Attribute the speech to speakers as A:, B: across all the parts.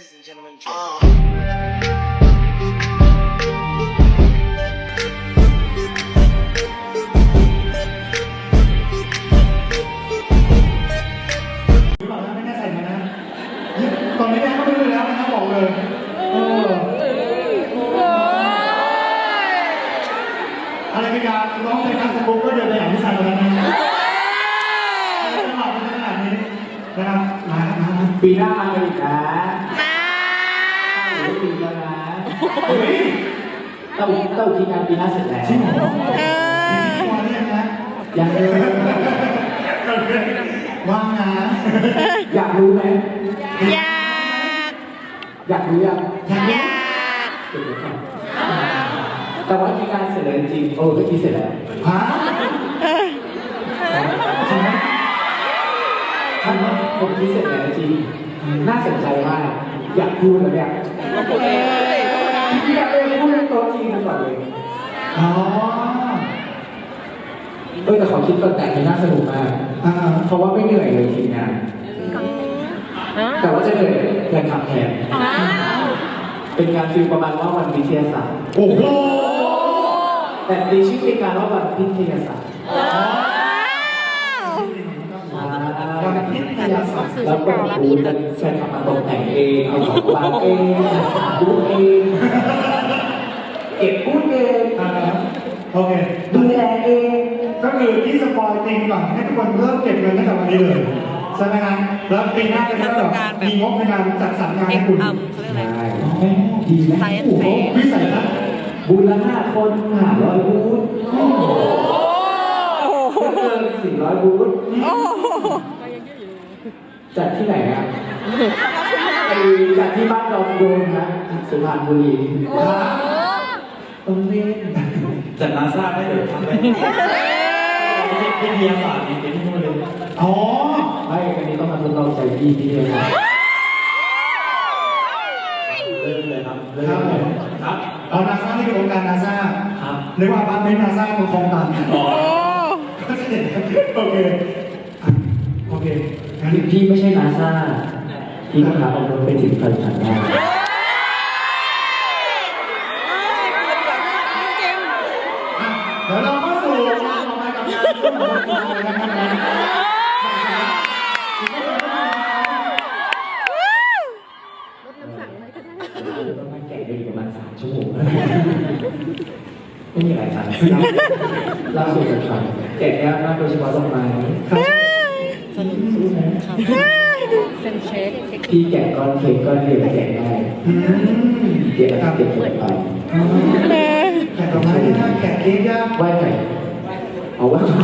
A: Ladies and gentlemen, Drake.
B: หรือเปล่านะไม่แน่ใจนะตอนนี้แม่ก็ไม่รู้แล้วนะครับบอกเลยเอออะไรเป็นการร้องเพลงนักสกุลก็เดินไปหาพี่ชายคนนั้นนะจังหวะเป็นขนาดนี้นะครับมาครับมาครับ
C: ปีหน้ามากันอีกนะหรือปีแล้วนะ
B: เฮ้ย
C: ต้องต้องทีงานปีหน้าเสร็จแล้ว
B: จริงเหรอมีวันนี้นะ
C: ยังเลย
B: ว่างนะ
C: อยากรู้ไหม
D: อยาก
C: อยากรู้ยัง
B: อยาก
D: อ
B: รู้
D: ยาก
C: เดี๋ยวก่อนแต่ว่าทีงานเสร็จแล้วจริงๆโอ้ก็คิดเสร็จแล้ว
B: ฮะจริงไหม
C: ท่านผมคิดเสร็จแล้วจริงน่าสนใจมากอยากพูดแล้วเนี่ยพี่อยาก เลยพูดเรื่องโต๊ะจีนกันก่อนเลย
B: อ๋อ
C: เออแต่ขอคิดก่อนแต่งนี่น่าสนุกมาก
B: อ่า
C: เพราะว่าไม่เหนื่อยเลยทีมงานแต่ว่าจะเหนื่อยแรงขับแทนเป็นงานฟิลประมาณว่าวันวิทยาศาสตร์
B: โอ้โห
C: แต่ตีชื่อเป็นงานว่าวันพิทยาศาสตร์
B: วันพิทยาศาสตร์
C: แล้วก็ครูจะแฟนคลับมาตกแต่งเองเอาของวางเองพูดเอง เก็บพูดเอง
B: อ่าโอเค
C: ดูแลเอง
B: ก็คือที่สปอยจริงก่อนให้ทุกคนเริ่มเก็บเงินตั้งแต่วันนี้เลย ใช่ไหมครับแล้วปีหน้าจะได้แบบมีงบในการจัดสรรงาน
D: เอ็
B: ให้
D: ก
B: คุณ
D: อัมเขาเรียกอะไร
C: ใช่ดีไหม
D: Science
B: โอ้โห
D: fair
B: วิสัยทัศน์
C: บุญละห้าคนหาร้อยบูธ
D: โอ้โห
C: เกินสี่ร้อยบูธ
D: โอ้โห
C: จัดที่ไหนอะไอจัดที่บ้านดอนโดนนะสุพรรณบุรี ต้องเล่น
E: จัดนาซาไม่เดี๋ยวทำไปวิทยาศาสตร์นี่เป็นที่นู่นเลย
B: อ๋อ
C: ไม่อันนี้ต้องมาทดลองใจพี่พี่เลยนะ
E: เริ่มเลยครับเริ่
B: ครับ
E: ม
B: ผ
E: เลย
B: ม
E: ครับ
B: เอานาซาที่เป็นองค์การนาซา
E: ครับ
B: นึกว่าบ้านไม่นาซามันคลองตัน
E: อ๋อ
B: โอเคอะโอเคงั้น
C: พี่ไม่ใช่นาซาพี่ก็พาเอารถไปถึงพันธันได้
B: อะเดี๋ยวเราเข้าสู่ต่อไปกับงานช่วงของเรานะครับ
C: ต้องมได้อีกประมาณสามชั่วโมงไม่มีอะไรครับล่าสุดจะทำแกะยากมากโดยเฉพาะดอกไม้ครับ
D: เซ็นเช็ค
C: พี่แกะก้อนเค้กก้อนเดียวแกะได้
B: อืม
C: เดี๋ยวเก็บเก็บไป
B: แกะดอกไม้ยากแกะเค้กยาก
C: ไหว้ใครเอาไหว้ใคร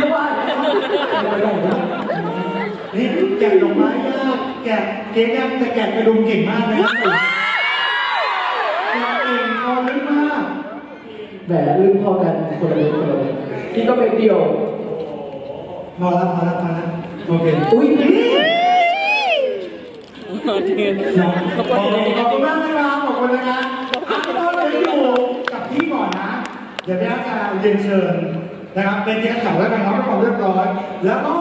C: ก็ไหว้ไม่ได้นะ
B: นี่แกะดอกไม้ยากแกะเค้กยากแต่แกะกระดุมเก่งมากเลยนะแกะเก่งคอลึกมาก
C: แหมลืมพอกันคนละเล็กคนละเล็กพี่ก็เป็นเดียว
B: พอแล้วพอแล้วพอแล้วโอเค
C: อุ้ย
B: ขอบคุณมากนะครับขอบคุณนะครับอะก็เลยอยู่ ที่ก่อนนะ เดี๋ยวพี่อาจารย์เรียนเชิญนะครับเป็นเกียรติขับไว้กันครับด้วยความเรียบร้อย แล้วก็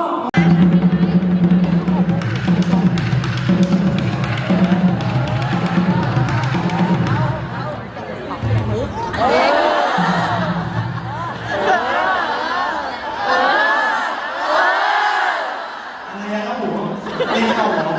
B: อะไรอะครับผมตีเข่าหรอ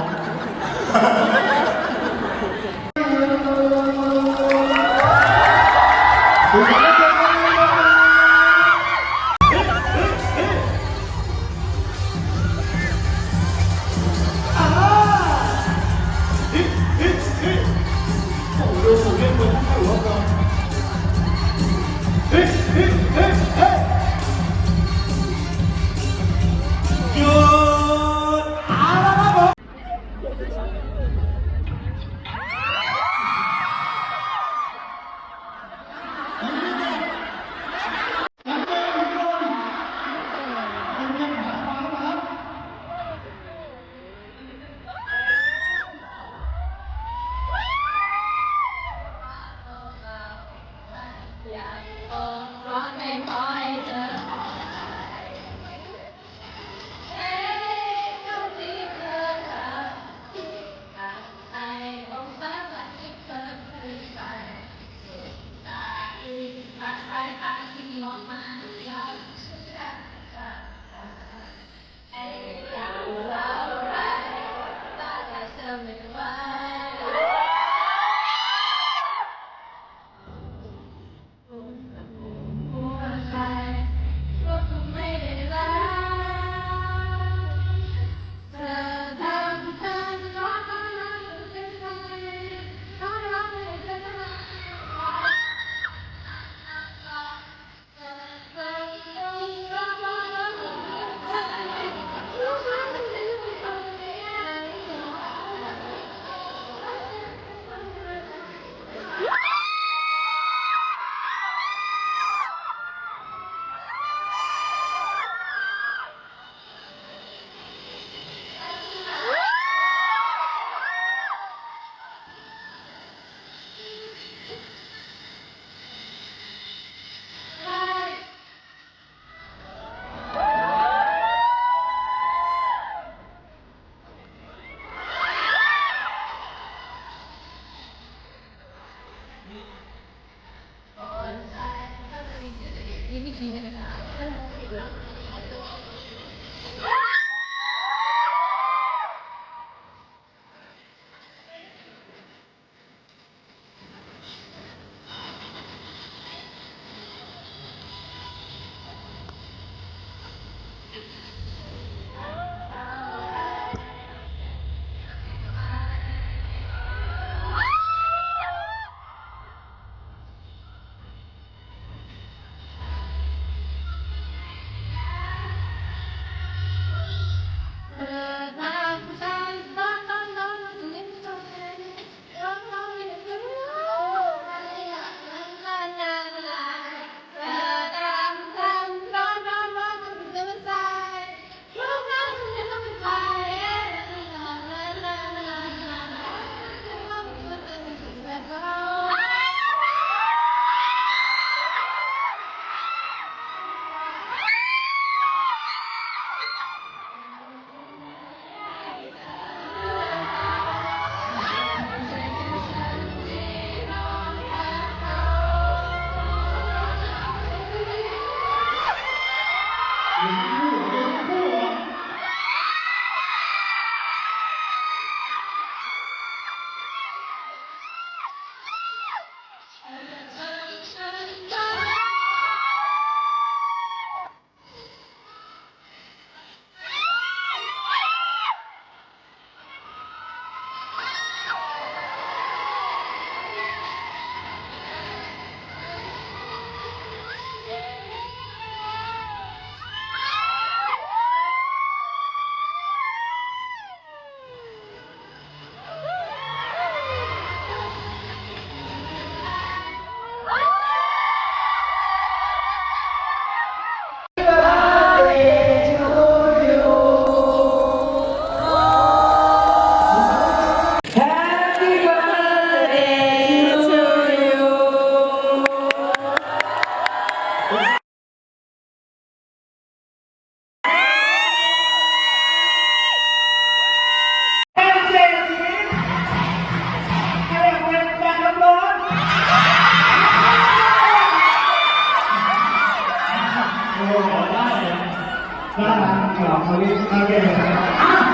F: Vamos a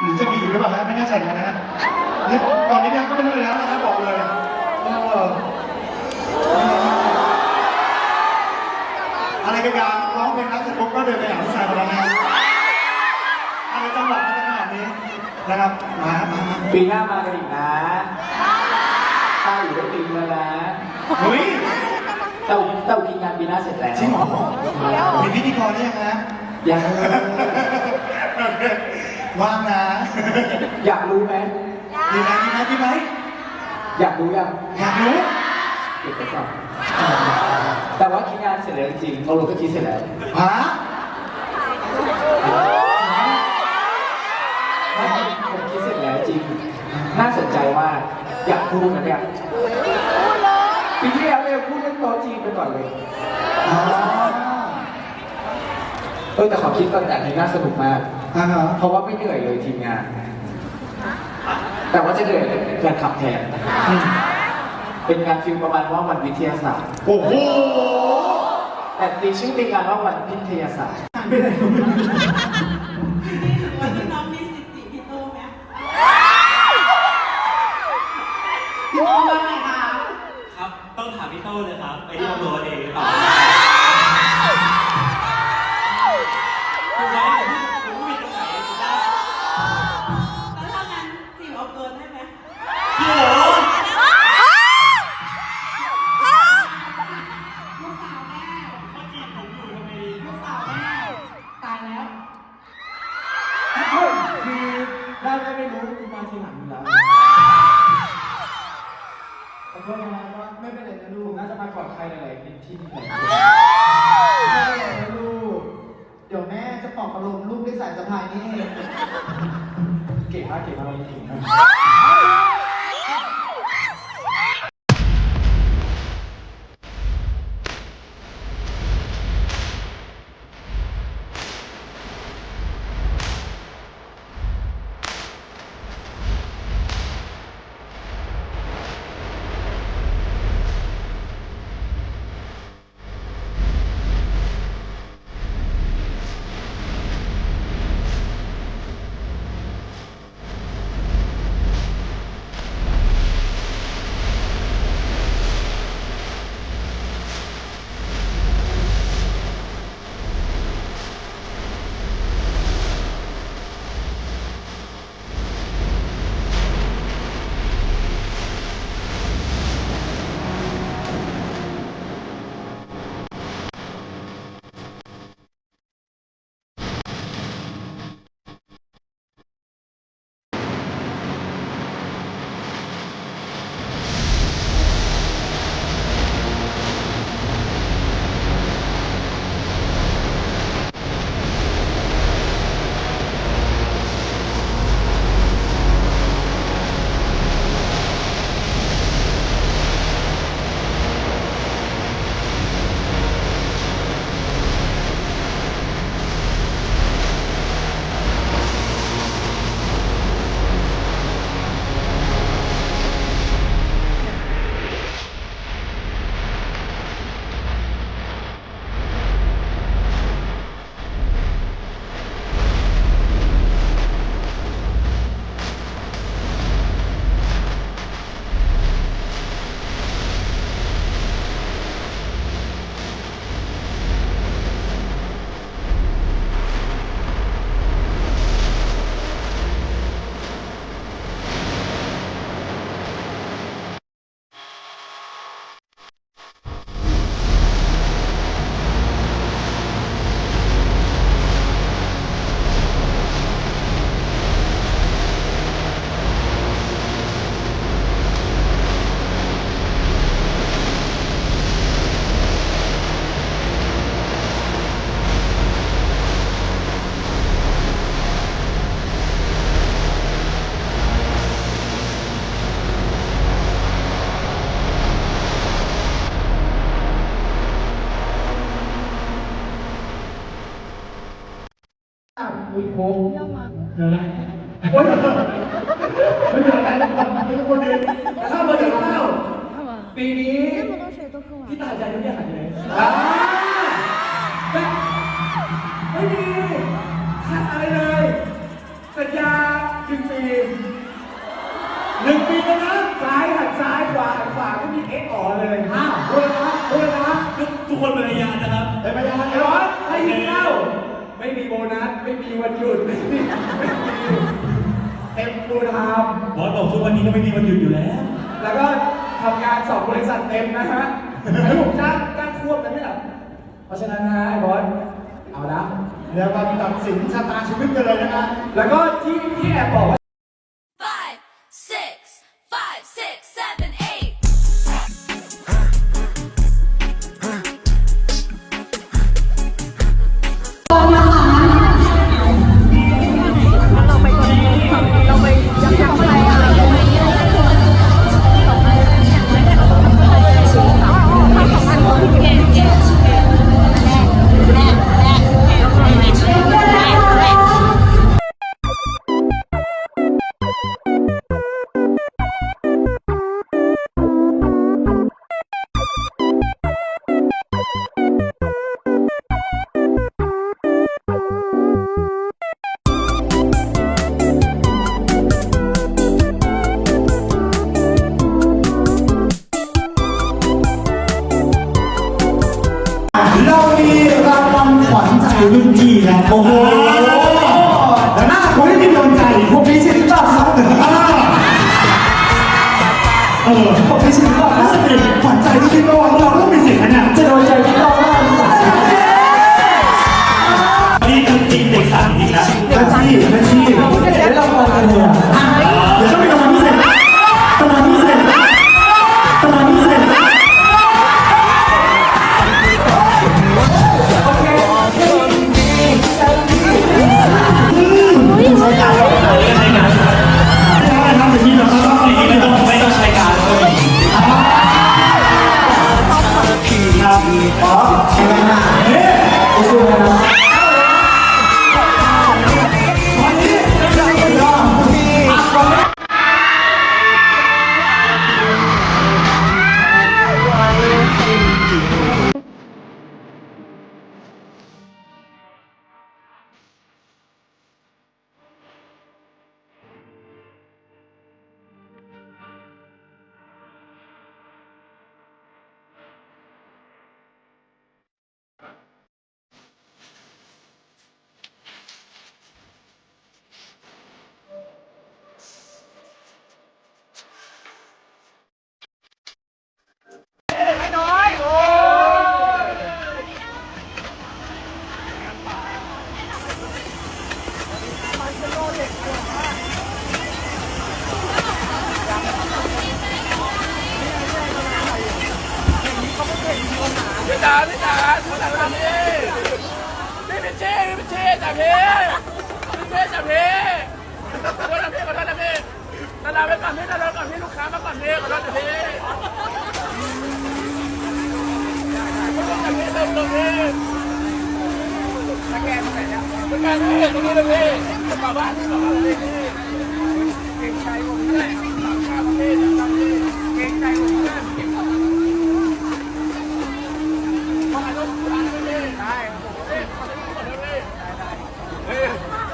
F: หรือจะ
B: มีอยู่หรือเปล่านะไม่แน่ใจนะฮะเนี่ยตอนนี้เนี่ยก็ไม่รู้เลยนะนะบอกเลยอะไรกันกางร้องเพลงรักเสร็จปุ๊บก็เดินไปหาผู้ชายคนนั้นนะอะไรจังหวะจะขนาดนี้นะครับมามา
C: ปีหน้ามากันอีกนะต้าอยู่ได้ปีมาแล้ว
B: เฮ้ย
C: เต่าเต่ากินงานปีหน้าเสร็จแล้ว
B: จริงเหรอเป็นพิธีกรหรืยังฮะ
C: ยัง
B: ว่างนะ
C: อยากรู้ไหม
B: ดีไหมดีไหมดีไหม
C: อยากรู้ยัง
B: อยากรู้
C: เก็บไปก่อนแต่ว่าคิดงานเสร็จแล้วจริงๆเราก็คิดเสร็จแล้ว
B: ฮะ
C: ผมคิดเสร็จแล้วจริง น่าสนใจมากอยากพูดนะเนี่ยปีที่แล้วเนี่ยพูดเรื่องโต๊ะจีนไปก่อนเลย
B: อ๋อ
C: เออแต่ขอคิดก่อนแต่อันนี้น่าสนุกมาก
B: อ่าฮะ
C: เพราะว่าไม่เหนื่อยเลยทีมงาน แต่ว่าจะเหนื่อยการขับแทน เป็นงานฟิลประมาณว่าวันวิทยาศาสตร์
B: โอ้โห
C: แต่ตีชื่อเป็นงานว่าวันพิทยาศาสตร์
G: น่าจะ
C: มาก่อนใครหลายๆที่ที่ไหน
H: ไม่เป็นไรนะลูก เดี๋ยวแม่จะปลอบประโลมลูกด้วยสายสะพายนี่เอง
C: เก่งมากเก่งมากเราเก่ง มาก
B: อุ้ยโค้งเดี๋ยวนะโอ้ยไม่เป็นไรไม่เป็นคนดีข้าวมาจากข้าว
C: ปีนี้พี่ตายใจไม่ได้หายเลย
B: วัน
C: หยุ
B: ด
A: ไม่มีเต็มฟูลไทม์
E: บอสบอกทุกวันนี้ก็ไม่มีวันหยุดอยู่แล้ว
A: แล้วก็ทำงานสองบริษัทเต็มนะฮะแล้วผมจ้างจ้างควบนะเนี่ยเพราะฉะนั้นนะไอ้บอสเอาละ
I: เดี๋ยวมาตัดสินชะตาชีวิตกันเลยนะครับ
A: แล้วก็ที่ที่แอ
I: บ
B: บอกว่า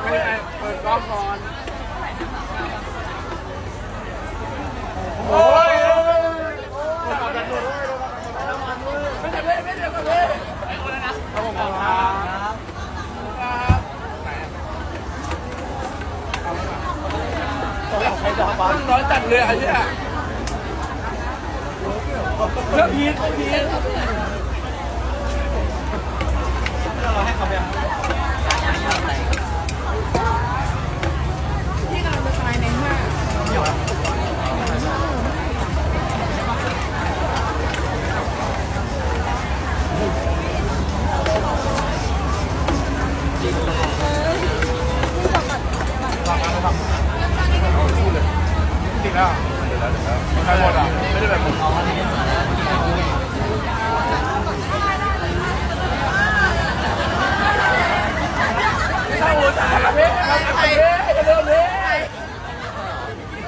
B: ม่ได้เปิดกล้องก่อนโอ้ยไม่ได้ไม่ได้ไม่ได้ไม่ได้ไอ้คนนั้นนะขอบคุณครับครับ น้อยจัดเลยไอ้เนี่ยเรื่องพีทพีทจริ งแล้วใครหมดอะ ไม่ได้แบบผมถ้าหัวจ่ายพี่เราจะไปพี่จะเดินพี่พี่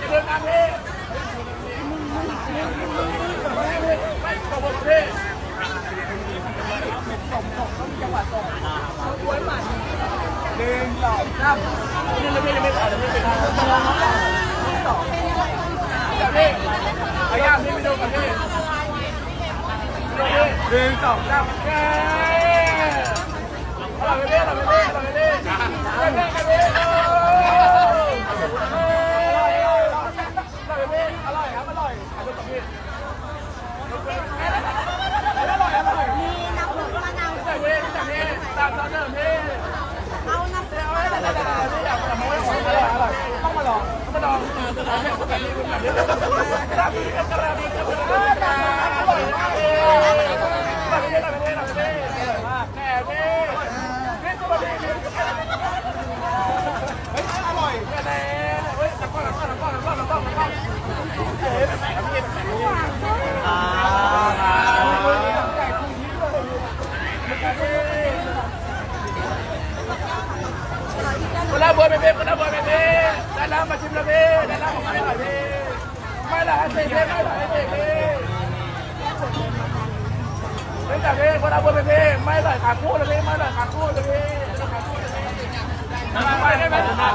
B: จะเดินตามพี่ไม่ สองเอาย่ามนี่ไปดูกันพี่หนึ่งสองสาม
A: เย้เราไปเล่นเราไปเล่นเราไปเล่นเราไปเล่นกันเลยเราไปเล่นอร่อยครับอร่อยอร่อยกับพี่อร่อยอร่อย
F: มีน้ำผึ้งมะนาว
A: แต่เว้นแต่เว้นตามตอนเดิมพี่
F: เอาน้ำผึ้ง
A: มะนาวไม่อยากแต่ไม่ไหวแล้ว อร่อยแน่เฮ้ยตะก้อนตะก้อนตะก้อนตะก้อนตะก้อน หน่อยขาคู่เลยพี่มาหน่อยขาคู่เลยพี่มาไปได้ไหมครับ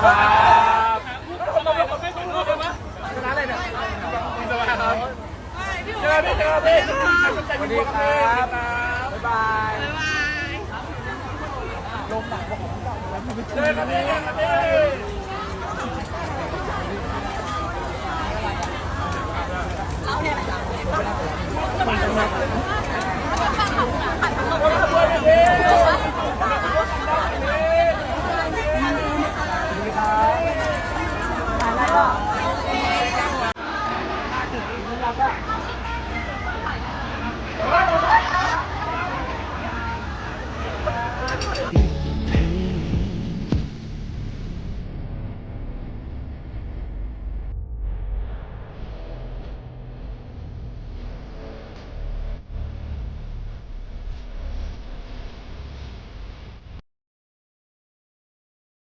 A: ชนะอะไรเนี่ยสวัสดีครับเจอพี่เจอพี่สวัสดีครับบ๊ายบายลมหนักของเมาเลยครับพี่ครับ
F: พี่